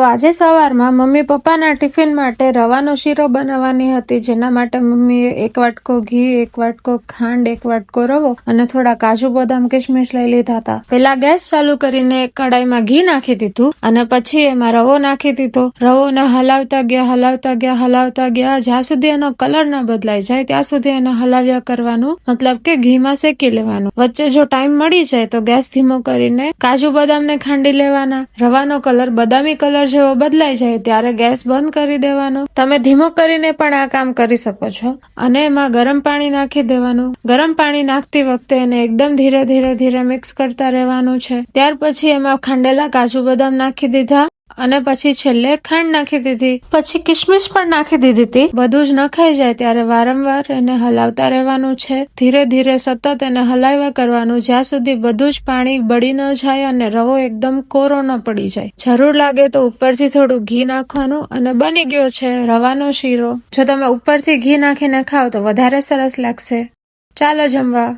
તો આજે સવારમાં મમ્મી પપ્પાના ટિફિન માટે રવાનો શીરો બનાવવાની હતી, જેના માટે મમ્મીએ એક વાટકો ઘી, એક વાટકો ખાંડ, એક વાટકો રવો અને થોડા કાજુ, બદામ કિશમિશ લઈ લીધા હતા. પેલા ગેસ ચાલુ કરીને એક કડાઈમાં ઘી નાખી દીધું અને પછી એમાં રવો નાખી દીધો. રવોને હલાવતા ગયા હલાવતા ગયા હલાવતા ગયા, જ્યાં સુધી એનો કલર ના બદલાઈ જાય, ત્યાં સુધી એને હલાવ્યા કરવાનું, મતલબ કે ઘીમાં શેકી લેવાનું. વચ્ચે જો ટાઈમ મળી જાય તો ગેસ ધીમો કરીને કાજુ, બદામને ખાંડી લેવાના. રવાનો કલર બદામી કલર જેવો બદલાઈ જાય ત્યારે ગેસ બંધ કરી દેવાનો. તમે ધીમો કરીને પણ આ કામ કરી શકો છો. અને એમાં ગરમ પાણી નાખી દેવાનું. ગરમ પાણી નાખતી વખતે એને એકદમ ધીરે ધીરે ધીરે મિક્સ કરતા રહેવાનું છે. ત્યાર પછી એમાં ખાંડેલા કાજુ બદામ નાખી દીધા. અને પછી છેલ્લે ખાંડ નાખી દીધી. પછી કિશમિશ પણ નાખી દીધી હતી. બધું જ નખાઈ જાય ત્યારે વારંવાર એને હલાવતા રહેવાનું છે. ધીરે ધીરે સતત એને હલાવ્યા કરવાનું જ્યાં સુધી બધું જ પાણી બળી ન જાય અને રવો એકદમ કોરો ન પડી જાય. જરૂર લાગે તો ઉપરથી થોડું ઘી નાખવાનું અને બની ગયો છે રવાનો શીરો. જો તમે ઉપરથી ઘી નાખીને ખાઓ તો વધારે સરસ લાગશે. ચાલો જમવા.